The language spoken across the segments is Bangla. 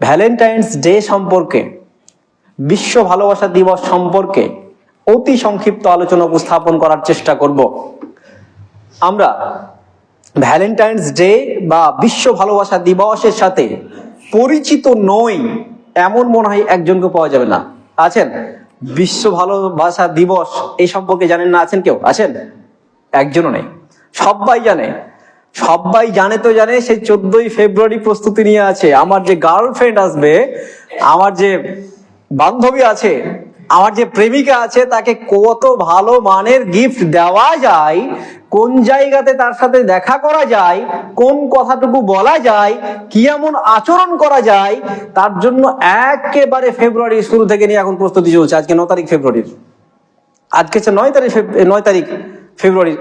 ভ্যালেন্টাইন্স ডে সম্পর্কে, বিশ্ব ভালোবাসা দিবস সম্পর্কে অতি সংক্ষিপ্ত আলোচনা উপস্থাপন করার চেষ্টা করব। আমরা ভ্যালেন্টাইন্স ডে বা বিশ্ব ভালোবাসা দিবসের সাথে পরিচিত নই, এমন মনে হয় একজনকে পাওয়া যাবে না। আছেন? বিশ্ব ভালোবাসা দিবস এই সম্পর্কে জানেন না? আছেন কেউ? আছেন? একজনও নেই। সবাই জানে সবাই জানে তো জানে, সেই চোদ্দই ফেব্রুয়ারি প্রস্তুতি নিয়ে আছে। আমার যে গার্লফ্রেন্ড আসবে, আমার যে বান্ধবী আছে, আমার যে প্রেমিকা আছে, তাকে কত ভালো মানের গিফট দেওয়া যায়, কোন জায়গাতে তার সাথে দেখা করা যায়, কোন কথাটুকু বলা যায়, কি এমন আচরণ করা যায়, তার জন্য একেবারে ফেব্রুয়ারি শুরু থেকে নিয়ে এখন প্রস্তুতি চলছে। আজকে ন তারিখ ফেব্রুয়ারির। আজকে হচ্ছে নয় তারিখ নয় তারিখ ফেব্রুয়ারি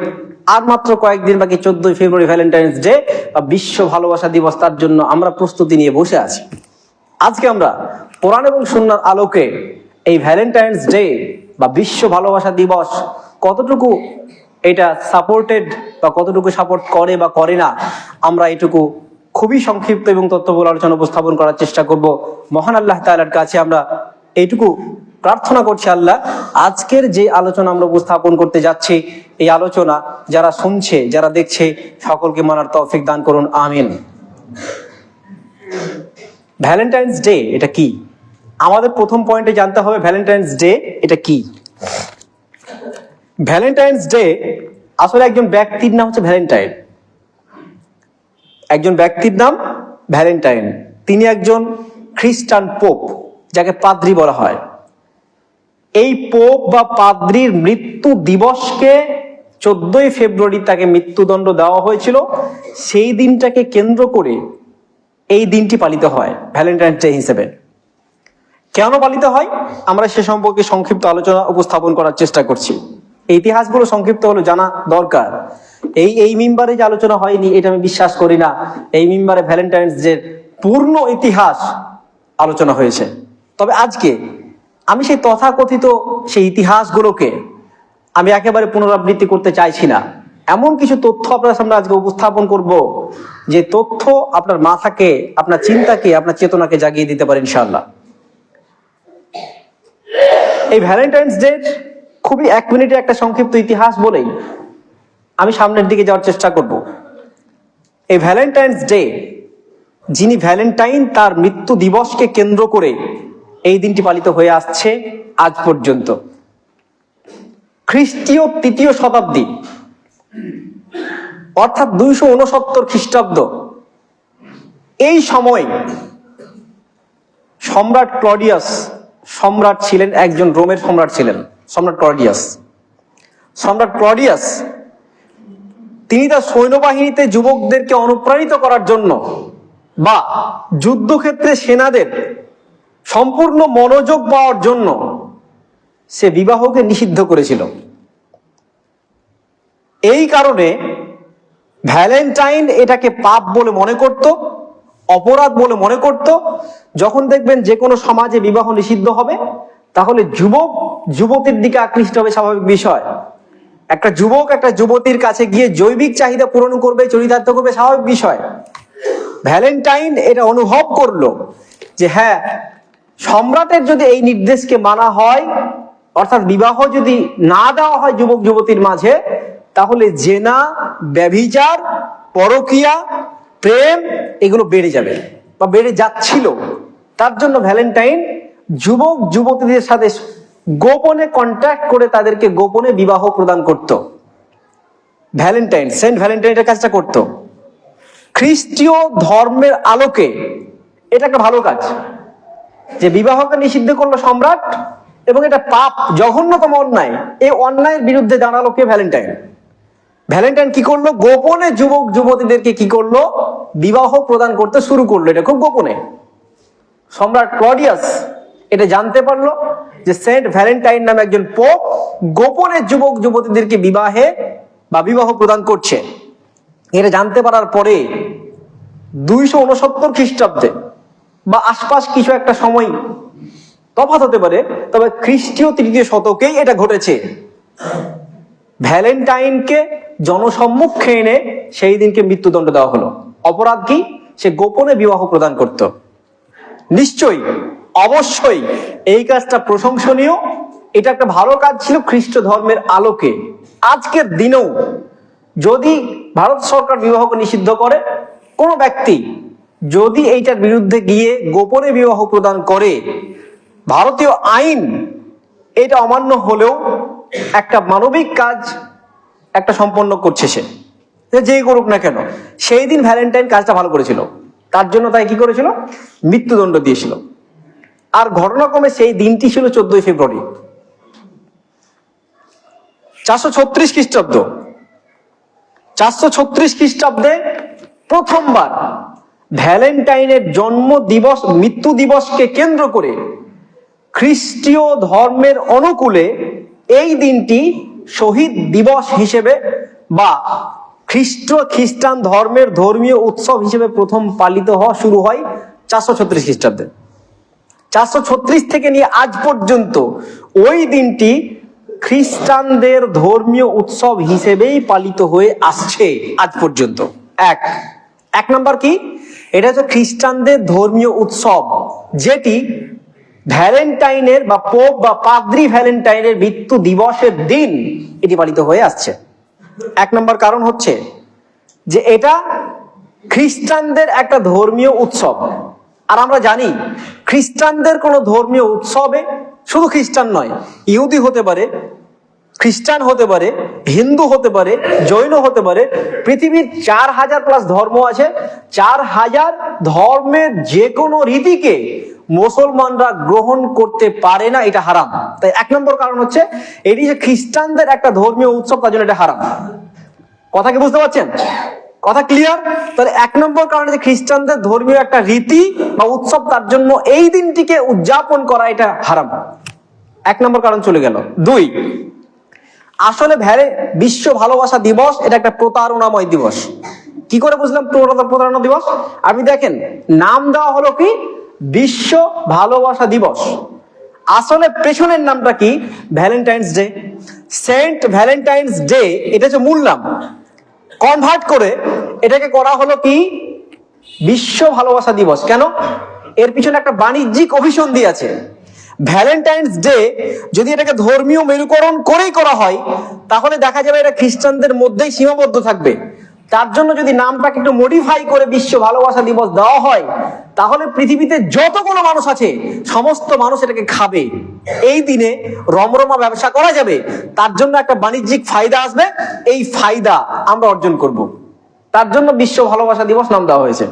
আর মাত্র কয়েকদিন বাকি চোদ্দই ফেব্রুয়ারি ভ্যালেন্টাইন্স ডে, বা বিশ্ব ভালোবাসা দিবস, তার জন্য আমরা প্রস্তুতি নিয়ে বসে আছি। আজকে আমরা কোরআন এবং সুন্নার আলোকে এই ভ্যালেন্টাইন্স ডে, বা বিশ্ব ভালোবাসা দিবস, কতটুকু এটা সাপোর্টেড বা কতটুকু সাপোর্ট করে বা করে না, আমরা এটুকু খুবই সংক্ষিপ্ত এবং তথ্যবহুল আলোচনা উপস্থাপন করার চেষ্টা করব। মহান আল্লাহ তাআলার কাছে আমরা এইটুকু প্রার্থনা করছি আল্লাহ, আজকের যে আলোচনা আমরা উপস্থাপন করতে যাচ্ছি, এই আলোচনা যারা শুনছে, যারা দেখছে, সকলকে মানার তৌফিক দান করুন, আমিন। ভ্যালেন্টাইন্স ডে, এটা কি? আমাদের প্রথম পয়েন্টে জানতে হবে ভ্যালেন্টাইন্স ডে, এটা কি? ভ্যালেন্টাইন্স ডে আসলে একজন ব্যক্তির নাম হচ্ছে ভ্যালেন্টাইন। একজন ব্যক্তির নাম ভ্যালেন্টাইন। তিনি একজন খ্রিস্টান পোপ, যাকে পাদ্রি বলা হয়। এই পোপ বা পাদ্রির মৃত্যু দিবসকে চোদ্দই ফেব্রুয়ারি তাকে মৃত্যুদণ্ড দেওয়া হয়েছিল। সেই দিনটাকে কেন্দ্র করে এই দিনটি পালিত হয় ভ্যালেন্টাইন্স ডে হিসেবে। কেন পালিত হয়? আমরা সে সম্পর্কে সংক্ষিপ্ত আলোচনা উপস্থাপন করার চেষ্টা করছি। ইতিহাসগুলো সংক্ষিপ্ত হলো জানা দরকার। এই এই মিম্বারে যে আলোচনা হয়নি, এটা আমি বিশ্বাস করি না। এই মিম্বারে ভ্যালেন্টাইন্স ডে পূর্ণ ইতিহাস আলোচনা হয়েছে। তবে আজকে আমি সেই তথাকথিত সেই ইতিহাসগুলোকে আমি একেবারে পুনরাবৃত্তি করতে চাইছি না। এমন কিছু তথ্য আপনার সামনে আজকে উপস্থাপন করব, যে তথ্য আপনার মাথাকে, আপনার চিন্তাকে, আপনার চেতনাকে জাগিয়ে দিতে পারে ইনশাল্লাহ এই ভ্যালেন্টাইন্স ডে খুবই এক মিনিটে একটা সংক্ষিপ্ত ইতিহাস বলেই আমি সামনের দিকে যাওয়ার চেষ্টা করব। এই ভ্যালেন্টাইন্স ডে, যিনি ভ্যালেন্টাইন তার মৃত্যু দিবসকে কেন্দ্র করে এই দিনটি পালিত হয়ে আসছে আজ পর্যন্ত। খ্রিস্টীয় তৃতীয় শতাব্দী, অর্থাৎ দুইশো উনসত্তর খ্রিস্টাব্দ, এই সময় সম্রাট ক্লডিয়াস, সম্রাট ছিলেন একজন রোমের সম্রাট ছিলেন, সম্রাট ক্লডিয়াস। সম্রাট ক্লডিয়াস, তিনি তার সৈন্যবাহিনীতে যুবকদেরকে অনুপ্রাণিত করার জন্য বা যুদ্ধক্ষেত্রে সেনাদের সম্পূর্ণ মনোযোগ পাওয়ার জন্য সে বিবাহকে নিষিদ্ধ করেছিল। এই কারণে ভ্যালেন্টাইন এটাকে পাপ বলে মনে করত, অপরাধ বলে মনে করত। যখন দেখবেন যে কোনো সমাজে বিবাহ নিষিদ্ধ হবে, তাহলে যুবক, যুবতীর দিকে আকৃষ্ট হবে স্বাভাবিক বিষয়। একটা যুবক একটা যুবতীর কাছে গিয়ে জৈবিক চাহিদা পূরণ করবে, চরিতার্থ করবে, স্বাভাবিক বিষয়। ভ্যালেন্টাইন এটা অনুভব করল যে হ্যাঁ সম্রাটের যদি এই নির্দেশকে মানা হয়, অর্থাৎ বিবাহ যদি না দেওয়া হয় যুবক যুবতীর মাঝে, তাহলে জেনা, ব্যভিচার, পরকিয়া, প্রেম, এগুলো বেড়ে যাবে বা বেড়ে যাচ্ছিল। তার জন্য ভ্যালেন্টাইন যুবক যুবতীদের সাথে গোপনে কন্ট্যাক্ট করে তাদেরকে গোপনে বিবাহ প্রদান করত। ভ্যালেন্টাইন, সেন্ট ভ্যালেন্টাইন এটা কাজটা করতো। খ্রিস্টীয় ধর্মের আলোকে এটা একটা ভালো কাজ। যে বিবাহকে নিষিদ্ধ করল সম্রাট এবং এটা পাপ, জঘন্যতম অন্যায়, এই অন্যায়ের বিরুদ্ধে দাঁড়াল কে ভ্যালেন্টাইন? ভ্যালেন্টাইন কি করল? গোপনে যুবক, যুবতীদেরকে কি করল? বিবাহ প্রদান করতে শুরু করল, এটা খুব গোপনে। সম্রাট ক্লডিয়াস এটা জানতে পারল যে সেন্ট ভ্যালেন্টাইন নামে একজন পোপ গোপনে যুবক, যুবতীদেরকে বিবাহে বা বিবাহ প্রদান করছে। এটা জানতে পারার পরে দুইশো উনসত্তর খ্রিস্টাব্দে বা আশপাশ কিছু একটা সময় তফাৎ হতে পারে, তবে খ্রিস্টীয় তৃতীয় শতকেই এটা ঘটেছে। ভ্যালেন্টাইনকে জনসম্মুখে এনে সেই দিনকে মৃত্যুদণ্ড দেওয়া হলো। অপরাধ কি? সে গোপনে বিবাহ প্রদান করত। নিশ্চয়ই, অবশ্যই এই কাজটা প্রশংসনীয়। এটা একটা ভালো কাজ ছিল খ্রিস্ট ধর্মের আলোকে। আজকের দিনেও যদি ভারত সরকার বিবাহকে নিষিদ্ধ করে, কোনো ব্যক্তি যদি এইটার বিরুদ্ধে গিয়ে গোপনে বিবাহ প্রদান করে, ভারতীয় আইন এটা অমান্য হলেও একটা মানবিক কাজ একটা সম্পন্ন করছে সে। যেই করুক না কেন, সেই দিন ভ্যালেন্টাইন কাজটা ভালো করেছিল। তার জন্য তাই কি করেছিল? মৃত্যুদণ্ড দিয়েছিল। আর ঘটনাক্রমে সেই দিনটি ছিল চোদ্দই ফেব্রুয়ারি। চারশো ছত্রিশ খ্রিস্টাব্দ। চারশো ছত্রিশ খ্রিস্টাব্দে প্রথমবার ভ্যালেন্টাইনের জন্ম দিবস মৃত্যু দিবসকে কেন্দ্র করে খ্রিস্টীয় ধর্মের অনুকূলে এই দিনটি শহীদ দিবস হিসেবে বা খ্রিস্ট খ্রিস্টান ধর্মের ধর্মীয় উৎসব হিসেবে প্রথম পালিত হওয়া শুরু হয় চারশো ছত্রিশ খ্রিস্টাব্দে। চারশো ছত্রিশ থেকে নিয়ে আজ পর্যন্ত ওই দিনটি খ্রিস্টানদের ধর্মীয় উৎসব হিসেবেই পালিত হয়ে আসছে আজ পর্যন্ত। এক এক নম্বর কি? এটা হচ্ছে খ্রিস্টানদের ধর্মীয় উৎসব, যেটি ভ্যালেন্টাইনের বা পোপ বা পাদ্রি ভ্যালেন্টাইনের মৃত্যু দিবসের দিন এটি পালিত হয়ে আসছে। এক নম্বর কারণ হচ্ছে যে এটা খ্রিস্টানদের একটা ধর্মীয় উৎসব। আর আমরা জানি খ্রিস্টানদের কোনো ধর্মীয় উৎসবে শুধু খ্রিস্টান নয়, ইহুদি হতে পারে খ্রিস্টান হতে পারে, হিন্দু হতে পারে, জৈন হতে পারে, পৃথিবীর চার হাজার প্লাস ধর্ম আছে। চার হাজার ধর্মের যে কোনো রীতিকে মুসলমানরা গ্রহণ করতে পারে না, এটা হারাম। তাই এক নম্বর কারণ হচ্ছে, এটি যে খ্রিস্টানদের একটা ধর্মীয় উৎসব, তার জন্য এটা হারাম। কথা কি বুঝতে পারছেন? কথা ক্লিয়ার তাহলে এক নম্বর কারণে যে খ্রিস্টানদের ধর্মীয় একটা রীতি বা উৎসব, তার জন্য এই দিনটিকে উদযাপন করা এটা হারাম। এক নম্বর কারণ চলে গেল। দুই আসলে ভ্যারে বিশ্ব ভালোবাসা দিবস, এটা একটা প্রতারণাময় দিবস। কি করে বুঝলাম প্রতারণা দিবস? আপনি দেখেন, নাম দেওয়া হলো কি? বিশ্ব ভালোবাসা দিবস। আসলে পেছনের নামটা কি? Valentine's Day. Saint Valentine's Day, এটা হচ্ছে মূল নাম। কনভার্ট করে এটাকে করা হলো কি? বিশ্ব ভালোবাসা দিবস। কেন? এর পিছনে একটা বাণিজ্যিক অভিসন্ধি আছে। ভ্যালেন্টাইন্স ডে যদি এটাকে ধর্মীয় মেরুকরণ করেই করা হয়, তাহলে দেখা যাবে এটা খ্রিস্টানদের মধ্যেই সীমাবদ্ধ থাকবে। তার জন্য যদি নামটাকে একটু মডিফাই করে বিশ্ব ভালোবাসা দিবস দেওয়া হয়, তাহলে পৃথিবীতে যত কোনো মানুষ আছে, সমস্ত মানুষ এটাকে খাবে। এই দিনে রমরমা ব্যবসা করা যাবে। তার জন্য একটা বাণিজ্যিক ফায়দা আসবে। এই ফায়দা আমরা অর্জন করব। তার জন্য বিশ্ব ভালোবাসা দিবস নাম দেওয়া হয়েছে।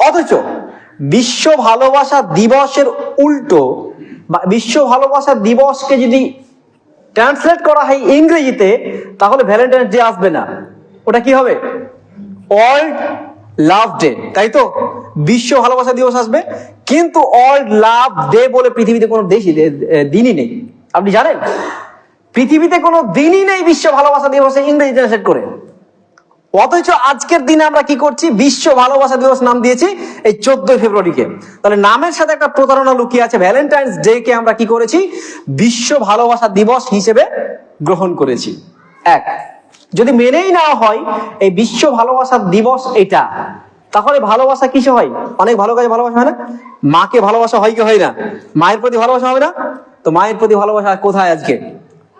অথচ বিশ্ব ভালোবাসা দিবসের উল্টো বিশ্ব ভালোবাসা দিবসকে যদি ট্রান্সলেট করা হয় ইংরেজিতে, তাহলে ভ্যালেন্টাইন্স ডে আসবে না। ওটা কি হবে? ওয়ার্ল্ড লাভ ডে তাই তো? বিশ্ব ভালোবাসা দিবস আসবে। কিন্তু ওয়ার্ল্ড লাভ ডে বলে পৃথিবীতে কোনো দেশই দিনই নেই। আপনি জানেন? পৃথিবীতে কোনো দিনই নেই বিশ্ব ভালোবাসা দিবসে ইংরেজি ট্রান্সলেট করে। অথচ আজকের দিনে আমরা কি করছি? বিশ্ব ভালোবাসা দিবস নাম দিয়েছি এই চোদ্দই ফেব্রুয়ারিকে। তাহলে নামের সাথে একটা প্রতারণা লুকিয়ে আছে। ভ্যালেন্টাইন্স ডে কে আমরা কি করেছি? বিশ্ব ভালোবাসা দিবস হিসেবে গ্রহণ করেছি। এক, যদি মেনেই নেওয়া হয়, এই বিশ্ব ভালোবাসা দিবস এটা। তাহলে ভালোবাসা কিসে হয়? অনেক ভালো কাজে ভালোবাসা হয় না? মাকে ভালোবাসা হয় কি হয় না? মায়ের প্রতি ভালোবাসা হবে না? তো মায়ের প্রতি ভালোবাসা কোথায় আজকে?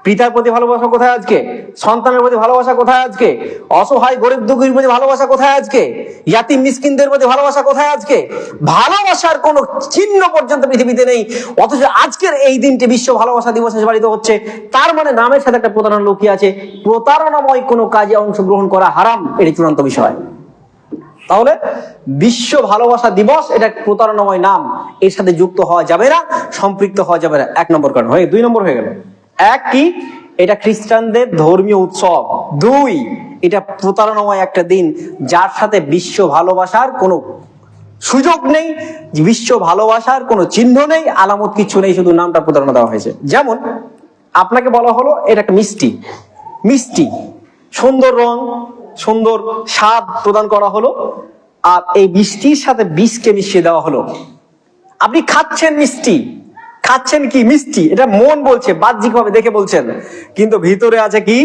পিতার প্রতি ভালোবাসা কোথায় আজকে? সন্তানের প্রতি ভালোবাসা কোথায় আজকে? অসহায়, গরিব, দুঃখীর প্রতি ভালোবাসা কোথায় আজকে? ইয়াতিম, মিসকিনদের প্রতি ভালোবাসা কোথায় আজকে? ভালোবাসার কোনো চিহ্ন পর্যন্ত পৃথিবীতে নেই। অথচ আজকের এই দিনটি বিশ্ব ভালোবাসা দিবস পালিত হচ্ছে। তার মানে নামের সাথে একটা প্রতারণা লুকিয়ে আছে? প্রতারণাময় কোনো কাজে অংশগ্রহণ করা হারাম, এটি চূড়ান্ত বিষয়। তাহলে বিশ্ব ভালোবাসা দিবস, এটা প্রতারণাময় নাম। এর সাথে যুক্ত হওয়া যাবে না, সম্পৃক্ত হওয়া যাবে না। এক নম্বর কারণ হয়ে, দুই নম্বর হয়ে গেল। এক কি? এটা খ্রিস্টানদের ধর্মীয় উৎসব। দুই, এটা প্রতারণাময় একটা দিন যার সাথে বিশ্ব ভালোবাসার কোনো সুযোগ নেই, বিশ্ব ভালোবাসার কোনো চিহ্ন নেই, আলামত কিছু নেই, শুধু নামটা প্রতারণা দেওয়া হয়েছে। যেমন আপনাকে বলা হলো, এটা একটা মিষ্টি। মিষ্টি, সুন্দর রং, সুন্দর স্বাদ প্রদান করা হলো, আর এই মিষ্টির সাথে বিষকে মিশিয়ে দেওয়া হলো। আপনি খাচ্ছেন মিষ্টি খাচ্ছেন কি মিষ্টি? এটা মন বলছে বাহ্যিক ভাবে দেখে বলছেন। কিন্তু ভিতরে আছে কি?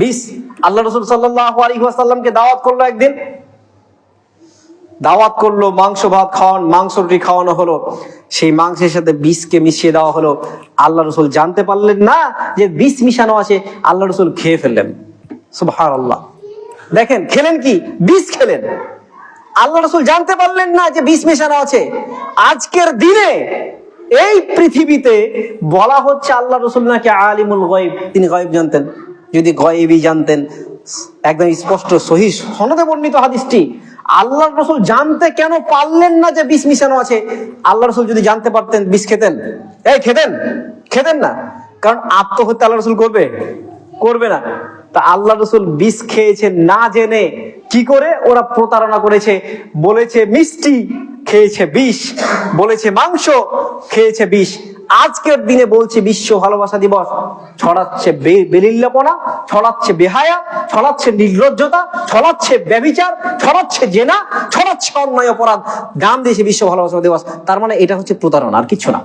বিষ। আল্লাহ রসুল সাল্লাহ দাওয়াত করল একদিন। দাওয়াত করল, মাংস ভাত খাওয়ান, মাংস রুটি খাওয়ানো হলো। সেই মাংসের সাথে বিষকে মিশিয়ে দেওয়া হলো। আল্লাহ রসুল জানতে পারলেন না যে বিষ মিশানো আছে। আল্লাহ রসুল খেয়ে ফেললেন। আল্লাহ দেখেন, খেলেন কি? বিষ খেলেন। আল্লাহ রসুল জানতে পারলেন না যে বিষ মেশানো আছে। আজকের দিনে এই পৃথিবীতে বলা হচ্ছে আল্লাহ রসুল নাকি আলিমুল গয়েব। তিনি গয়েব জানতেন। যদি গয়েবই জানতেন, একদম স্পষ্ট, সহি সনদে বর্ণিত হাদিসটি, আল্লাহ রসুল জানতে কেন পারলেন না যে বিষ মিশানো আছে? আল্লাহ রসুল যদি জানতে পারতেন, বিষ খেতেন? এই, খেতেন? খেতেন না। কারণ আত্মহত্যা আল্লাহ রসুল করবে? করবে না। তা আল্লাহ রসুল বিষ খেয়েছে না জেনে কি করে ওরা প্রতারণা করেছে? বলেছে, মিষ্টি খেয়েছে বিষ, বলেছে মাংস, খেয়েছে বিষ। আজকের দিনে বলছে বিশ্ব ভালোবাসা দিবস। ছড়াচ্ছে বেলিল্লাপনা ছড়াচ্ছে বেহায়া, ছড়াচ্ছে নির্লজ্জতা, ছড়াচ্ছে ব্যবিচার ছড়াচ্ছে জেনা, ছড়াচ্ছে অন্যায় অপরাধ। দাম দিয়েছে বিশ্ব ভালোবাসা দিবস। তার মানে এটা হচ্ছে প্রতারণা, আর কিছু না।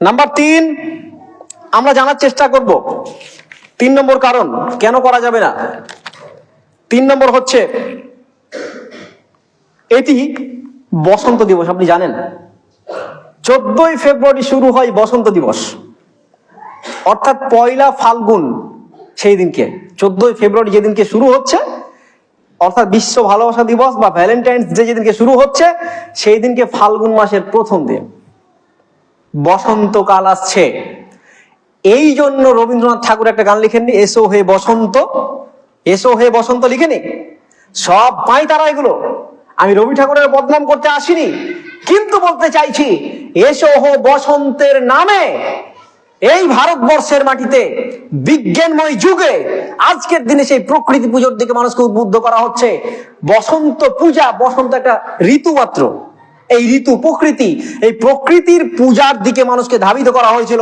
নাম্বার তিন, আমরা জানার চেষ্টা করব। তিন নম্বর কারণ, কেন করা যাবে না? তিন নম্বর হচ্ছে এটি বসন্ত দিবস, আপনি জানেন। চোদ্দই ফেব্রুয়ারি শুরু হয় বসন্ত দিবস। অর্থাৎ পয়লা ফাল্গুন সেই দিনকে, চোদ্দই ফেব্রুয়ারি যেদিনকে শুরু হচ্ছে, অর্থাৎ বিশ্ব ভালোবাসা দিবস বা ভ্যালেন্টাইন্স ডে যেদিনকে শুরু হচ্ছে, সেই দিনকে ফাল্গুন মাসের প্রথম দিন। বসন্তকাল আসছে। এই জন্য রবীন্দ্রনাথ ঠাকুর একটা গান লিখেননি, এসো হে বসন্ত, এসো হে বসন্ত লিখেনি। সব পাই তারা এগুলো। আমি রবি ঠাকুরের বদনাম করতে আসিনি, কিন্তু বলতে চাইছি, এসো হো বসন্তের নামে। এই ভারতবর্ষের মাটিতে, বিজ্ঞানময় যুগে, আজকের দিনে সেই প্রকৃতি পুজোর দিকে মানুষকে উদ্বুদ্ধ করা হচ্ছে। বসন্ত পূজা, বসন্ত একটা ঋতু মাত্র এই ঋতু প্রকৃতি, এই প্রকৃতির পূজার দিকে মানুষকে ধাবিত করা হয়েছিল।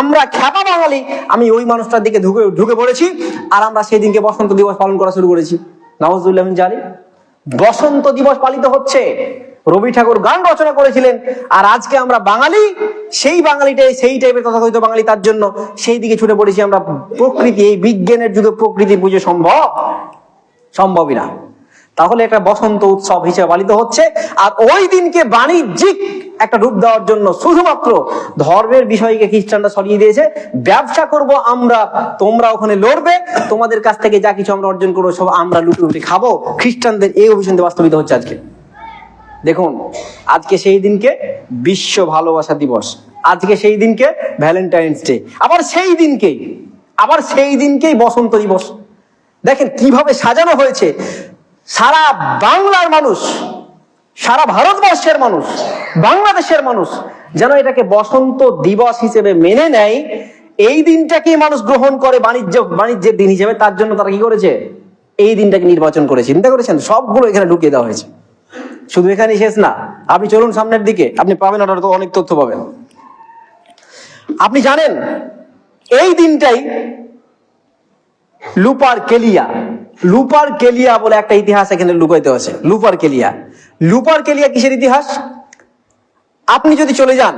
আমরা খ্যাপা বাঙালি, আমি ওই মানুষটার দিকে ঢুকে ঢুকে পড়েছি, আর আমরা সেই দিনকে বসন্ত দিবস পালন করা শুরু করেছি। নওয়াজুল্লাহ জানি বসন্ত দিবস পালিত হচ্ছে। রবি ঠাকুর গান রচনা করেছিলেন, আর আজকে আমরা বাঙালি, সেই বাঙালিটাই, সেই টাইপের তথাকথিত বাঙালি তার জন্য সেই দিকে ছুটে পড়েছি আমরা। প্রকৃতি, এই বিজ্ঞানের যুগে প্রকৃতি পুজো সম্ভব? সম্ভবই না। তাহলে একটা বসন্ত উৎসব হিসেবে পালিত হচ্ছে। আর ওই দিনকে বাণিজ্যিক একটা রূপ দেওয়ার জন্য শুধুমাত্র ধর্মের বিষয়কে খ্রিস্টানরা সরিয়ে দিয়েছে। ব্যবসা করব আমরা, তোমরা ওখানে লড়বে। তোমাদের কাছ থেকে যা কিছু আমরা অর্জন করব, সব আমরা লুটে লুটে খাব। খ্রিস্টানদের এই অভিসন্ধে বাস্তবিত হচ্ছে আজকে। দেখুন, আজকে সেই দিনকে বিশ্ব ভালোবাসা দিবস। আজকে সেই দিনকে ভ্যালেন্টাইন্স ডে। আবার সেই দিনকেই আবার সেই দিনকেই বসন্ত দিবস। দেখেন কীভাবে সাজানো হয়েছে। সারা বাংলার মানুষ, সারা ভারতবর্ষের মানুষ, বাংলাদেশের মানুষ যেন এটাকে বসন্ত দিবস হিসেবে মেনে নেয়। এই দিনটাকে মানুষ গ্রহণ করে বাণিজ্য, বাণিজ্যের দিন হিসেবে। তার জন্য তারা কি করেছে? এই দিনটাকে নির্বাচন করেছে। চিন্তা করেছেন? সবগুলো এখানে ঢুকিয়ে দেওয়া হয়েছে। শুধু এখানেই শেষ না। আপনি চলুন সামনের দিকে। আপনি পাবেন ওটার তো অনেক তথ্য পাবেন। আপনি জানেন, এই দিনটাই লুপার কেলিয়া। লুপার কেলিয়া বলে একটা ইতিহাস এখানে লুকাইতে আছে। লুপার কেলিয়া। লুপার কেলিয়া কিসের ইতিহাস? আপনি যদি চলে যান,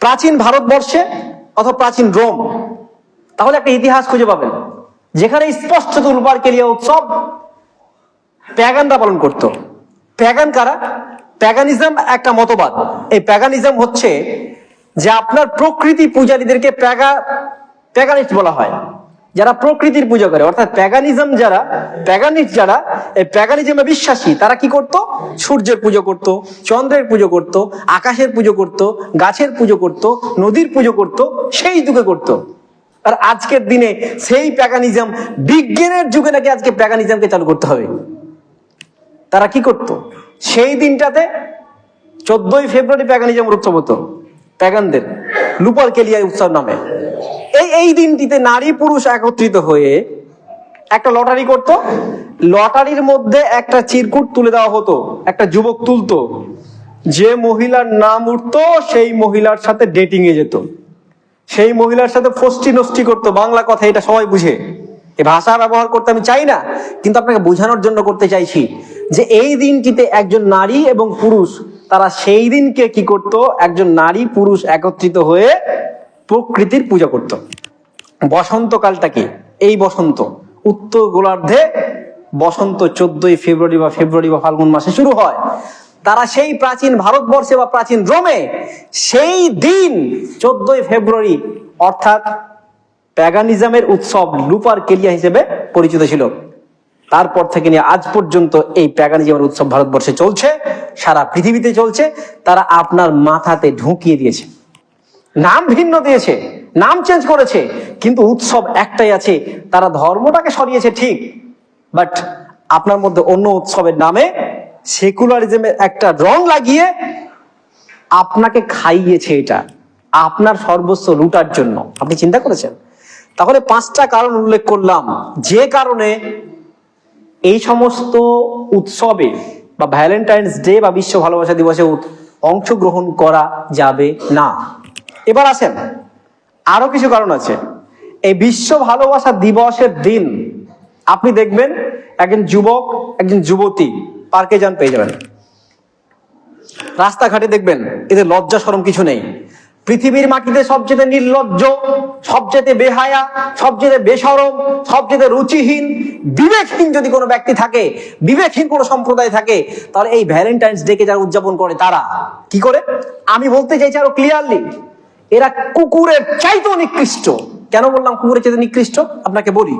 প্রাচীন ভারতবর্ষে অথবা প্রাচীন রোম, তাহলে একটা ইতিহাস খুঁজে পাবেন। যেখানে স্পষ্ট লুপার কেলিয়া উৎসব প্যাগানরা পালন করত। প্যাগান কারা? প্যাগানিজম একটা মতবাদ। এই প্যাগানিজম হচ্ছে যে আপনার প্রকৃতি পূজারীদেরকে প্যাগা প্যাগানিস্ট বলা হয়। যারা প্রকৃতির পুজো করে, অর্থাৎ প্যাগানিজম যারা প্যাগানিস্ট যারা, এই প্যাগানিজমে বিশ্বাসী, তারা কি করত? সূর্যের পুজো করত, চন্দ্রের পুজো করত, আকাশের পুজো করত, গাছের পুজো করত, নদীর পুজো করত, সেই যুগে করত। আর আজকের দিনে সেই প্যাগানিজম বিজ্ঞানের যুগে নাকি আজকে প্যাগানিজমকে চালু করতে হবে। তারা কি করত? সেই দিনটাতে চোদ্দই ফেব্রুয়ারি প্যাগানিজম উৎসব হতো প্যাগানদের লুপার কেলিয়া উৎসব নামে। এই এই দিনটিতে নারী পুরুষ একত্রিত হয়ে একটা লটারি করত। লটারির মধ্যে একটা চিরকুট তুলে দেওয়া হতো, একটা যুবক তুলতো। যে মহিলার নাম উঠতো, সেই মহিলার সাথে ডেটিং এ যেত। সেই মহিলার সাথে ফষ্টি নষ্টি করতো, বাংলা কথা এটা সবাই বুঝে। এ ভাষা ব্যবহার করতে আমি চাই না, কিন্তু আপনাকে বোঝানোর জন্য করতে চাইছি যে এই দিনটিতে একজন নারী এবং পুরুষ, তারা সেই দিনকে কি করত? একজন নারী পুরুষ একত্রিত হয়ে প্রকৃতির পূজা করত। বসন্তকালটা কি? এই বসন্ত। উত্তর গোলার্ধে বসন্ত চোদ্দই ফেব্রুয়ারি বা ফেব্রুয়ারি বা ফাল্গুন মাসে শুরু হয়। তারা সেই প্রাচীন ভারতবর্ষে বা প্রাচীন রোমে সেই দিন চোদ্দই ফেব্রুয়ারি অর্থাৎ প্যাগানিজমের উৎসব লুপার কেলিয়া হিসেবে পরিচিত ছিল। তারপর থেকে নিয়ে আজ পর্যন্ত এই প্যাগানিজমের উৎসব ভারতবর্ষে চলছে, সারা পৃথিবীতে চলছে। তারা আপনার মাথাতে ঢুকিয়ে দিয়েছে। নাম ভিন্ন দিয়েছে, নাম চেঞ্জ করেছে, কিন্তু উৎসব একটাই আছে, তারা ধর্মটাকে সরিয়েছে ঠিক বাট আপনার মধ্যে অন্য উৎসবের নামে সেকুলারিজমের একটা রং লাগিয়ে আপনাকে খাইয়েছে এটা, আপনার সর্বস্ব লুটার জন্য, আপনি চিন্তা করেছেন? তাহলে পাঁচটা কারণ উল্লেখ করলাম, যে কারণে এই সমস্ত উৎসবে বা ভ্যালেন্টাইন্স ডে বা বিশ্ব ভালোবাসা দিবসে অংশগ্রহণ করা যাবে না। এবার আসেন, আরও কিছু কারণ আছে। এই বিশ্ব ভালোবাসা দিবসের দিন, আপনি দেখবেন একজন যুবক, একজন যুবতী পার্কে যান, পেয়ে যাবেন। রাস্তাঘাটে দেখবেন এদের লজ্জা সরম কিছু নেই। পৃথিবীর মাটিতে সবচেয়ে নির্লজ্জ, সবচেয়ে বেহায়া, সবচেয়ে বেসরম, সবচেয়ে রুচিহীন, বিবেকহীন যদি কোনো ব্যক্তি থাকে, বিবেকহীন কোনো সম্প্রদায় থাকে, তাহলে এই ভ্যালেন্টাইন্স ডে কে যারা উদযাপন করে তারা কি করে? আমি বলতে চাইছি আরও ক্লিয়ারলি এরা কুকুরের চাইতেও নিকৃষ্ট। কেন বললাম কুকুরের চাইতে নিকৃষ্ট? আপনাকে বলি।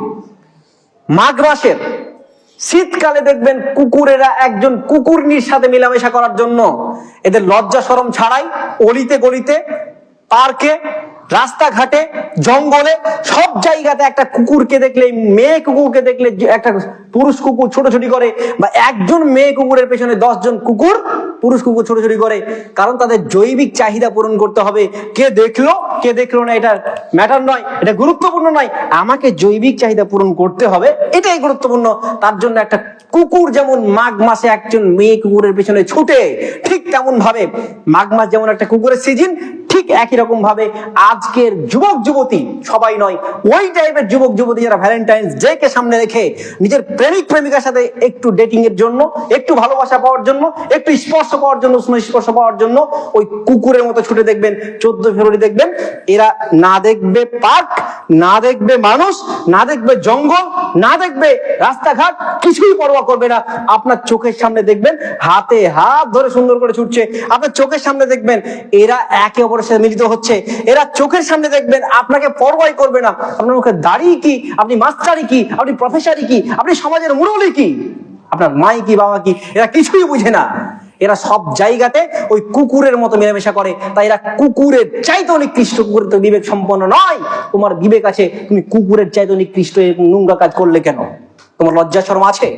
মাঘ মাসের শীতকালে দেখবেন কুকুরেরা একজন কুকুরনির সাথে মেলামেশা করার জন্য এদের লজ্জা সরম ছাড়াই অলিতে গলিতে পার্কে রাস্তাঘাটে, জঙ্গলে, সব জায়গাতে একটা কুকুরকে দেখলে, মেয়ে কুকুরকে দেখলে একটা পুরুষ কুকুর ছোটাছুটি করে বা একজন মেয়ে কুকুরের পেছনে দশজন কুকুর পুরুষ কুকুর ছোটাছুটি করে, কারণ তাদের জৈবিক চাহিদা পূরণ করতে হবে। কে দেখল? কে দেখল না? এটা ম্যাটার নয়, এটা গুরুত্বপূর্ণ নয়। আমাকে জৈবিক চাহিদা পূরণ করতে হবে, এটাই গুরুত্বপূর্ণ। তার জন্য একটা কুকুর যেমন মাঘ মাসে একজন মেয়ে কুকুরের পেছনে ছুটে, ঠিক তেমন ভাবে মাঘ মাস যেমন একটা কুকুরের সিজন ঠিক একই রকম ভাবে আজকের যুবক, যুবতী সবাই নয়, ওই টাইপের যুবক, যুবতী যারা ভ্যালেন্টাইন্স ডে কে সামনে রেখে নিজের প্রেমিক, প্রেমিকার সাথে একটু ডেটিং এর জন্য, একটু ভালোবাসা পাওয়ার জন্য, একটু স্পর্শ পাওয়ার জন্য স্পর্শ পাওয়ার জন্য ওই কুকুরের মতো ছুটে দেখবেন, চোদ্দ ফেব্রুয়ারি দেখবেন, এরা না দেখবে পার্ক, না দেখবে মানুষ, না দেখবে জঙ্গল, না দেখবে রাস্তাঘাট, কিছুই পরোয়া করবে না। আপনার চোখের সামনে দেখবেন, হাতে হাত ধরে সুন্দর করে ছুটছে, আপনার চোখের সামনে দেখবেন, এরা একে অপরের সাথে মিলিত হচ্ছে। এরা চোখের সামনে দেখবেন, আপনাকে পরোয়াই করবে না। আপনার মুখে দাড়ি কি? আপনি মাস্টারি কি? আপনি প্রফেসরই কি? আপনি সমাজের মুরলি কি? আপনার মাই কি, বাবা কি? এরা কিছুই বুঝে না। এরা সব জায়গাতে ওই কুকুরের মতো মেলামেশা করে। তাই এরা কুকুরের চাইতে নিকৃষ্ট। কুকুরের তো বিবেক সম্পন্ন নয়। তোমার বিবেক আছে, তুমি কুকুরের চাইতে এরকম নোংরা কাজ করলে কেন? তোমার লজ্জা শরম আছে?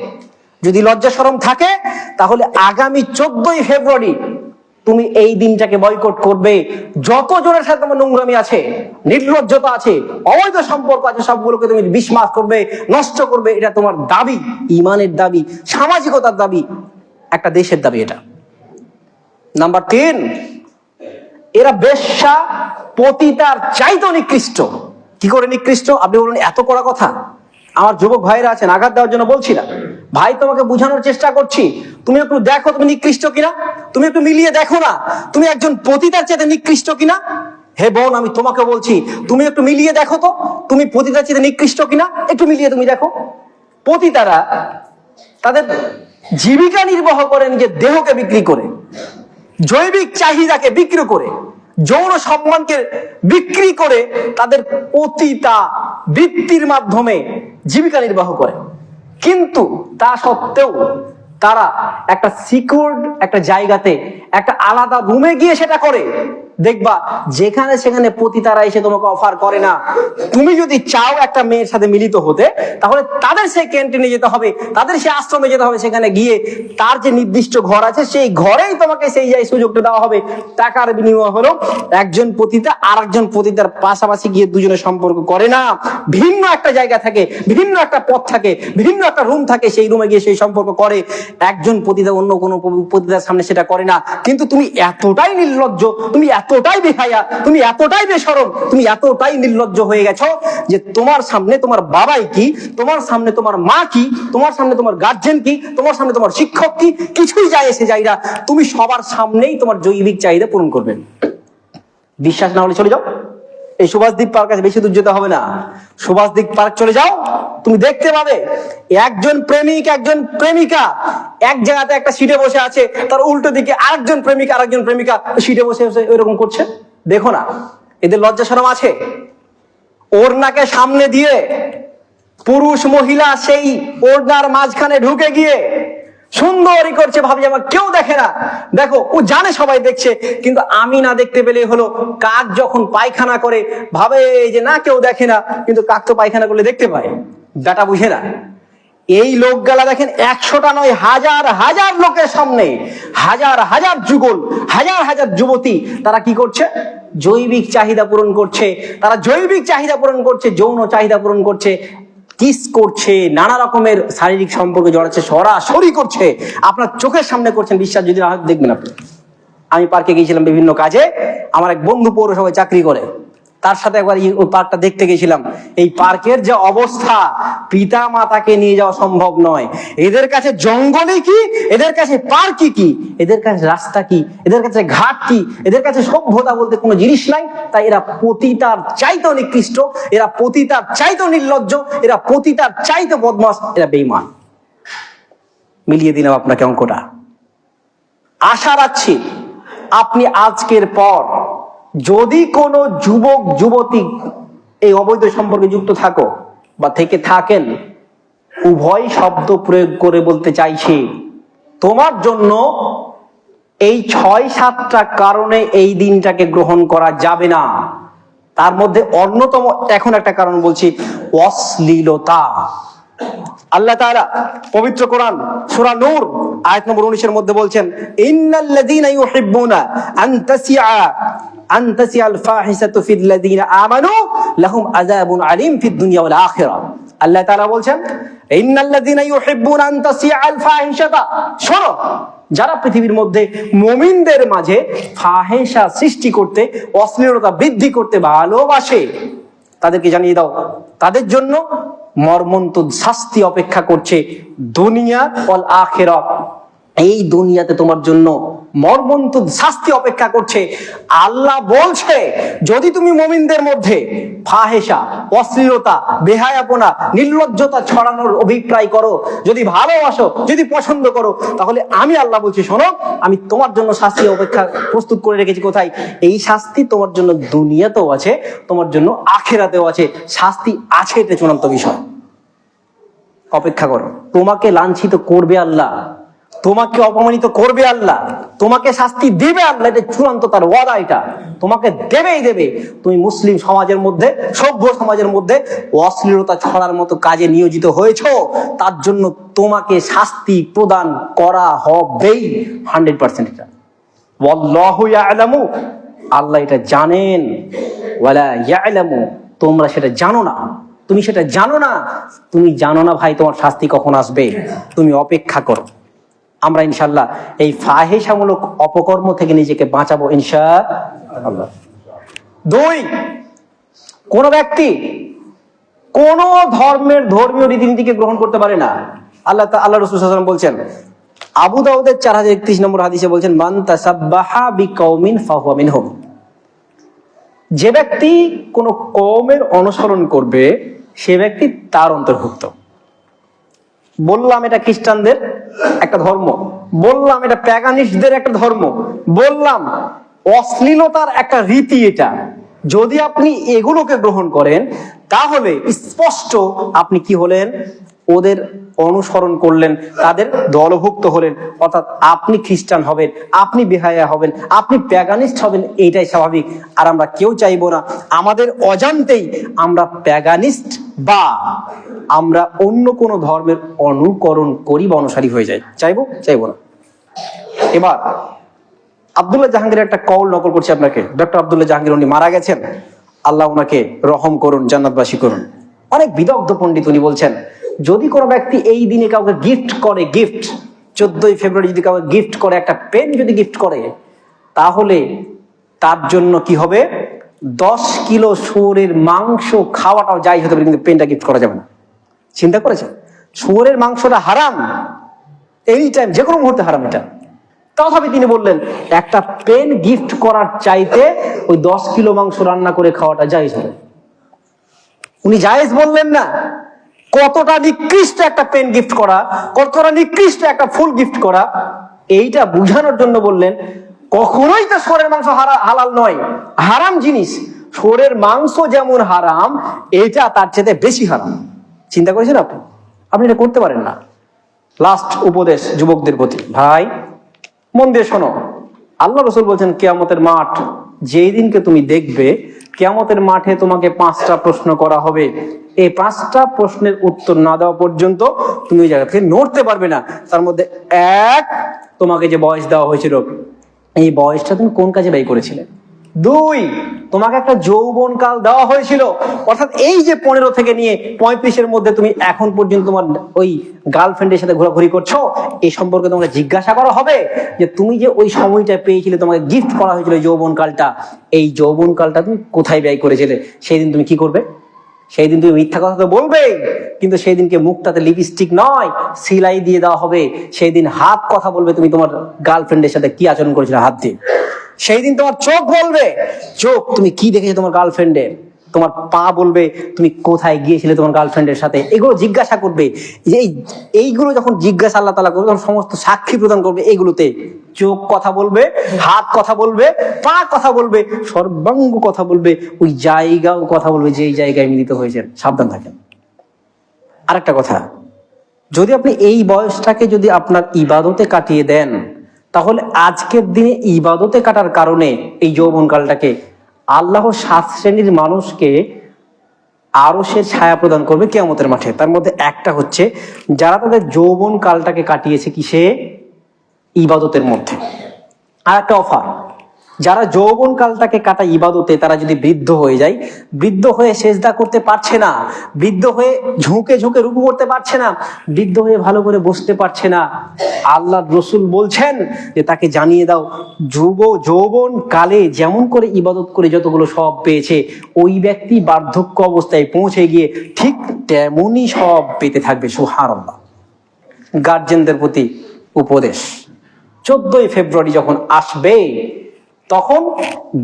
যদি লজ্জা শরম থাকে, তাহলে আগামী চোদ্দই ফেব্রুয়ারি তুমি এই দিনটাকে বয়কট করবে। যত জনের সাথে তোমার নোংরামি আছে, নির্লজ্জতা আছে, অবৈধ সম্পর্ক আছে, সবগুলোকে তুমি বিশ্বাস করবে, নষ্ট করবে, এটা তোমার দাবি, ইমানের দাবি, সামাজিকতার দাবি, একটা দেশের দাবি এটা। নাম্বার তিন এরা বেশ্যা পতিতার চাইতেও নিকৃষ্ট। কি করে নিকৃষ্ট? আপনি বলুন, এত কড়া কথা। আমার যুবক ভাইরা আছেন, আঘাত দেওয়ার জন্য বলছি না। ভাই, তোমাকে বোঝানোর চেষ্টা করছি। তুমি একটু দেখো তুমি নিকৃষ্ট কিনা। তুমি একটু মিলিয়ে দেখো না, তুমি একজন পতিতার চাইতে নিকৃষ্ট কিনা? হে বোন, আমি তোমাকে বলছি, তুমি একটু মিলিয়ে দেখো তো, তুমি পতিতার চাইতে নিকৃষ্ট কিনা? একটু মিলিয়ে তুমি দেখো। পতিতারা তাদের জীবিকা নির্বাহ করে, নিজের দেহকে বিক্রি করে, জৈবিক চাহিদাকে বিক্রি করে, যৌন সম্মানকে বিক্রি করে তাদের পতিতা বৃত্তির মাধ্যমে জীবিকা নির্বাহ করে। কিন্তু তা সত্ত্বেও তারা একটা সিকিউর্ড একটা জায়গাতে একটা আলাদা রুমে গিয়ে সেটা করে। দেখবা, যেখানে সেখানে পতিতারা এসে তোমাকে অফার করে না। তুমি যদি চাও একটা মেয়ের সাথে মিলিত হতে, তাহলে তাদের সেই ক্যান্টিনে যেতে হবে, তাদের সেই আশ্রমে যেতে হবে, সেখানে গিয়ে তার যে নির্দিষ্ট ঘর আছে, সেই ঘরেই তোমাকে সেই যাই সুযোগটা দেওয়া হবে। টাকার বিনিময় হলো একজন পতিতা আর একজন পতিতার পাশাপাশি গিয়ে দুজনের সম্পর্ক করে না। ভিন্ন একটা জায়গা থাকে, ভিন্ন একটা পথ থাকে, ভিন্ন একটা রুম থাকে, সেই রুমে গিয়ে সেই সম্পর্ক করে। একজন পতিতা অন্য কোনো পতিতার সামনে সেটা করে না। কিন্তু তুমি এতটাই নির্লজ্জ, তুমি এতটাই বেহায়া, তুমি এতটাই বেসরম, তুমি এতটাই নির্লজ্জ হয়ে গেছ যে তোমার সামনে তোমার বাবাই কি, তোমার সামনে তোমার মা কি, তোমার সামনে তোমার গার্জেন কি, তোমার সামনে তোমার শিক্ষক কি, কিছুই যায় এসে না। তুমি সবার সামনেই তোমার জৈবিক চাহিদা পূরণ করবেন বিশ্বাস না হলে চলে যাও। এই সুভাষদ্বীপ পার্ক আছে বেশি দূর যেতে হবে না। সুভাষদ্বীপ পার্ক চলে যাও, তুমি দেখতে পাবে একজন প্রেমিক, একজন প্রেমিকা এক জায়গাতে একটা সিটে বসে আছে, তার উল্টো দিকে আরেকজন প্রেমিক, আরেকজন প্রেমিকা সিটে বসে বসে ওইরকম করছে। দেখো না, এদের লজ্জা সরম আছে। ওড়নাকে সামনে দিয়ে পুরুষ মহিলা সেই ওড়নার মাঝখানে ঢুকে গিয়ে সুন্দরই করছে ভাবছে আমার কেউ দেখে না। দেখো, ও জানে সবাই দেখছে, কিন্তু আমি না দেখতে পেলে হলো, কাক যখন পায়খানা করে, ভাবে যে না কেউ দেখে না, কিন্তু কাক তো পায়খানা করলে দেখতে পায়। বেটা বুঝে না। এই লোকগুলা দেখেন, একশোটা নয়, হাজার হাজার লোকের সামনে, হাজার হাজার যুগল, হাজার হাজার যুবতী, তারা কি করছে? জৈবিক চাহিদা পূরণ করছে, তারা জৈবিক চাহিদা পূরণ করছে, যৌন চাহিদা পূরণ করছে কিস করছে, নানা রকমের শারীরিক সম্পর্কে জড়াচ্ছে, সরাসরি করছে। আপনার চোখের সামনে করছেন বিশ্বাস, যদি দেখবেন আপনি। আমি পার্কে গিয়েছিলাম বিভিন্ন কাজে, আমার এক বন্ধু পৌরসভায় চাকরি করে। তার সাথে একবার ওই পার্কটা দেখতে গেছিলাম। এই পার্কের যে অবস্থা পিতা মাতাকে নিয়ে যাওয়া সম্ভব নয়। এদের কাছে জঙ্গলে কি? এদের কাছে পার্কই কি? এদের কাছে রাস্তা কি? এদের কাছে ঘাট কি? এদের কাছে সভ্যতা বলতে কোনো জিনিস নাই। তাই এরা পতিতার চাইতে নিকৃষ্ট, এরা পতিতার চাইতে নির্লজ্জ, এরা পতিতার চাইতে বদমাস এরা বেইমান মিলিয়ে দিলাম আপনাকে অঙ্কটা। আশা রাখছি আপনি আজকের পর যদি কোনো যুবক, যুবতী এই অবৈধ সম্পর্কে যুক্ত থাকো বা থেকে থাকেন, উভয় শব্দ প্রয়োগ করে বলতে চাইছি, তোমার জন্য এই ছয় সাতটা কারণে এই দিনটাকে গ্রহণ করা যাবে না। তার মধ্যে অন্যতম এখন একটা কারণ বলছি, অশ্লীলতা। আল্লাহ তাআলা পবিত্র কোরআন সূরা নূর আয়াত নম্বর 19 এর মধ্যে বলছেন, ইন্নাল্লাযীনা ইউহিব্বুনা আন তাসিআ, আন তাসিআল ফাহিশাতু ফিল লাযীনা আমানু লাহুম আযাবুন আলীম ফিদ দুনিয়া ওয়াল আল্লাহ তাআলা বলছেন, ইন্নাল্লাযীনা ইউহিব্বুনা আন তাসিআল যারা পৃথিবীর মধ্যে মুমিনদের মাঝে ফাহেসা সৃষ্টি করতে, অশ্লীলতা বৃদ্ধি করতে ভালোবাসে, তাদেরকে জানিয়ে দাও, তাদের জন্য মর্মন্তুদ শাস্তি অপেক্ষা করছে দুনিয়া অল আখেরা এই দুনিয়াতে তোমার জন্য মর্মন্ত শাস্তি অপেক্ষা করছে। আল্লাহ বলছে, যদি তুমি মমিনদের মধ্যে ফাহেসা অশ্লীলতা, বেহায়াপনা, নির্লজ্জতা ছড়ানোর অভিপ্রায় করো, যদি ভালোবাসো, যদি পছন্দ করো, তাহলে আমি আল্লাহ বলছি, শোনো, আমি তোমার জন্য শাস্তি অপেক্ষা প্রস্তুত করে রেখেছি কোথায়? এই শাস্তি তোমার জন্য দুনিয়াতেও আছে, তোমার জন্য আখেরাতেও আছে। শাস্তি আছে এটা চূড়ান্ত বিষয়। অপেক্ষা করো। তোমাকে লাঞ্ছিত করবে আল্লাহ। তোমাকে অপমানিত করবে আল্লাহ, তোমাকে শাস্তি দেবে আল্লাহ, এটা চূড়ান্ত তার ওয়াদা এটা। তোমাকে দেবেই দেবে। তুমি মুসলিম সমাজের মধ্যে, সভ্য সমাজের মধ্যে অশ্লীলতা ছড়ার মতো কাজে নিয়োজিত হয়েছো, তার জন্য তোমাকে শাস্তি প্রদান করা হবেই হান্ড্রেড পার্সেন্ট এটা। আল্লাহ এটা জানেন। তোমরা সেটা জানো না। তুমি সেটা জানো না, তুমি জানো না ভাই তোমার শাস্তি কখন আসবে। তুমি অপেক্ষা করো। আমরা ইনশাল্লাহ এই ফাহেসামূলক অপকর্ম থেকে নিজেকে বাঁচাবো ইনশা দুই, কোন ব্যক্তি কোন ধর্মের ধর্মীয় রীতিনীতিকে গ্রহণ করতে পারে না। আল্লাহ আল্লাহ রসুল সাল্লাম বলছেন, আবু দাউদের চার হাজার একত্রিশ নম্বর হাদিসে বলছেন, মান তাসাব্বাহা বিকৌমিন ফাহুয়া মিনহুম। যে ব্যক্তি কোন কৌমের অনুসরণ করবে, সে ব্যক্তি তার অন্তর্ভুক্ত। বললাম এটা খ্রিস্টানদের একটা ধর্ম। বললাম এটা প্যাগানিস্টদের একটা ধর্ম। বললাম অশ্লীলতার একটা রীতি এটা। যদি আপনি এগুলোকে গ্রহণ করেন, তাহলে স্পষ্ট আপনি কি হলেন? ওদের অনুসরণ করলেন, তাদের দলভুক্ত হলেন, অর্থাৎ আপনি খ্রিস্টান হবেন, আপনি বেহায়া হবেন, আপনি প্যাগানিস্ট হবেন, এইটাই স্বাভাবিক। আর আমরা কেউ চাইব না, আমাদের অজান্তেই আমরা প্যাগানিস্ট বা আমরা অন্য কোনো ধর্মের অনুকরণ করি বা অনুসারী হয়ে যাই। চাইব? চাইব না। এবার, আব্দুল্লাহ জাহাঙ্গীরের একটা কল নকল করছি আপনাকে। ডক্টর আব্দুল্লাহ জাহাঙ্গীর উনি মারা গেছেন। আল্লাহ ওনাকে রহম করুন, জান্নাতবাসী করুন। অনেক বিদগ্ধ পণ্ডিত উনি বলছেন, যদি কোনো ব্যক্তি এই দিনে কাউকে গিফট করে গিফট চোদ্দই ফেব্রুয়ারি যদি কাউকে গিফট করে, একটা পেন যদি গিফট করে, তাহলে তার জন্য কি হবে? দশ কিলো শুয়োরের মাংস খাওয়াটাও যাই হতে পারে, কিন্তু পেনটা গিফট করা যাবে না। চিন্তা করেছেন? শুয়োরের মাংসটা হারাম। এনি টাইম যে কোনো মুহূর্তে হারাম এটা। তথাপি তিনি বললেন, একটা পেন গিফট করার চাইতে ওই দশ কিলো মাংস রান্না করে খাওয়াটা জায়েজ হবে উনি জায়েজ বললেন না। কতটা নিকৃষ্ট একটা পেন গিফট করা, কতটা নিকৃষ্ট একটা ফুল গিফট করা, এইটা বুঝানোর জন্য বললেন, কখনোই তো সোরের মাংস হালাল নয়। হারাম জিনিস। সোরের মাংস যেমন হারাম, এটা তার চেয়ে বেশি হারাম। চিন্তা করেছেন আপনি? আপনি এটা করতে পারেন না। লাস্ট উপদেশ যুবকদের প্রতি। ভাই, মন দিয়ে শোনো। আল্লাহ রসুল বলছেন, কেয়ামতের মাঠ যেই দিনকে তুমি দেখবে কেয়ামতের মাঠে তোমাকে পাঁচটা প্রশ্ন করা হবে। এই পাঁচটা প্রশ্নের উত্তর না দেওয়া পর্যন্ত তুমি ওই জায়গা থেকে নড়তে পারবে না। তার মধ্যে এক, তোমাকে যে বয়স দেওয়া হয়েছিল, এই বয়সটা তুমি কোন কাজে ব্যয় করেছিলে? দুই, তোমাকে একটা যৌবন কাল দেওয়া হয়েছিল। অর্থাৎ এই যে পনেরো থেকে নিয়ে পঁয়ত্রিশের মধ্যে তুমি এখন পর্যন্ত তোমার ওই গার্লফ্রেন্ডের সাথে ঘোরাঘুরি করছ এই সম্পর্কে তোমাকে জিজ্ঞাসা করা হবে যে তুমি যে ওই সময়টা পেয়েছিলে, তোমাকে গিফট করা হয়েছিল যৌবন কালটা, এই যৌবন কালটা তুমি কোথায় ব্যয় করেছিলে? সেই দিন তুমি কি করবে? সেই দিন তুমি মিথ্যা কথা তো বলবে কিন্তু সেই দিনকে মুখটাতে লিপস্টিক নয়, সিলাই দিয়ে দেওয়া হবে। সেই দিন হাত কথা বলবে তুমি তোমার গার্লফ্রেন্ডের সাথে কি আচরণ করেছিলে? হাত দিয়ে। সেই দিন তোমার চোখ বলবে, চোখ, তুমি কি দেখেছ তোমার গার্লফ্রেন্ডের? তোমার পা বলবে, তুমি কোথায় গিয়েছিলে তোমার গার্লফ্রেন্ডের সাথে? এগুলো জিজ্ঞাসা করবে। যে এই, এইগুলো যখন জিজ্ঞাসা আল্লাহ তালা করবে, তখন সমস্ত সাক্ষী প্রদান করবে এগুলোতে। চোখ কথা বলবে, হাত কথা বলবে, পা কথা বলবে, সর্বাঙ্গ কথা বলবে, ওই জায়গাও কথা বলবে যে জায়গায় মিলিত হয়েছেন। সাবধান থাকেন। আরেকটা কথা, যদি আপনি এই বয়সটাকে যদি আপনার ইবাদতে কাটিয়ে দেন তাহলে আজকের দিনে ইবাদতে কাটার কারণে এই যৌবনকালটাকে আল্লাহ সাত শ্রেণির মানুষকে আরও সে ছায়া প্রদান করবে কেয়ামতের মাঠে। তার মধ্যে একটা হচ্ছে যারা তাদের যৌবন কালটাকে কাটিয়েছে কিসে? ইবাদতের মধ্যে। আর একটা অফার। যারা যৌবন কালটাকে কাটা ইবাদতে, তারা যদি বৃদ্ধ হয়ে যায়, বৃদ্ধ হয়ে সেজদা করতে পারছে না, বৃদ্ধ হয়ে ঝুঁকে ঝুঁকে রুকু করতে পারছে না, বৃদ্ধ হয়ে ভালো করে বসতে পারছে না আল্লাহ রসুল বলছেন যে তাকে জানিয়ে দাও, যুব যৌবন কালে যেমন করে ইবাদত করে যতগুলো সব পেয়েছে, ওই ব্যক্তি বার্ধক্য অবস্থায় পৌঁছে গিয়ে ঠিক তেমনই সব পেতে থাকবে সুহার আল্লাহ গার্জেনদের প্রতি উপদেশ। চোদ্দই ফেব্রুয়ারি যখন আসবে তখন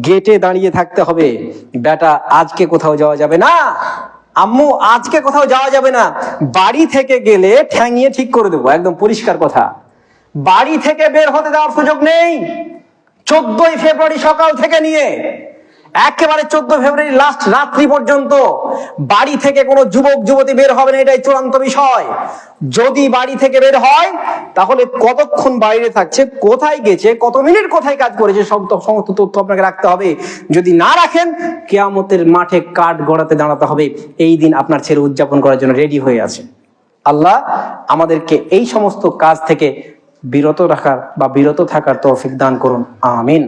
গেটে দাঁড়িয়ে থাকতে হবে। বেটা, আজকে কোথাও যাওয়া যাবে না। আম্মু, আজকে কোথাও যাওয়া যাবে না। বাড়ি থেকে গেলে ঠ্যাঙিয়ে ঠিক করে দেবো। একদম পরিষ্কার কথা। বাড়ি থেকে বের হতে দেওয়ার সুযোগ নেই। চোদ্দই ফেব্রুয়ারি সকাল থেকে নিয়ে একেবারে চোদ্দ ফেব্রুয়ারি লাস্ট রাত্রি পর্যন্ত বাড়ি থেকে কোনো যুবক, যুবতী বের হবে না, এটাই চূড়ান্ত বিষয়। যদি বাড়ি থেকে বের হয়, তাহলে কতক্ষণ বাইরে থাকছে, কোথায় গেছে, কত মিনিট কোথায় কাজ করেছে, সব সমস্ত তথ্য আপনাকে রাখতে হবে। যদি না রাখেন, কেয়ামতের মাঠে কাঠ গড়াতে দাঁড়াতে হবে। এই দিন আপনার ছেলে উদযাপন করার জন্য রেডি হয়ে আছে। আল্লাহ আমাদেরকে এই সমস্ত কাজ থেকে বিরত রাখার বা বিরত থাকার তৌফিক দান করুন। আমিন।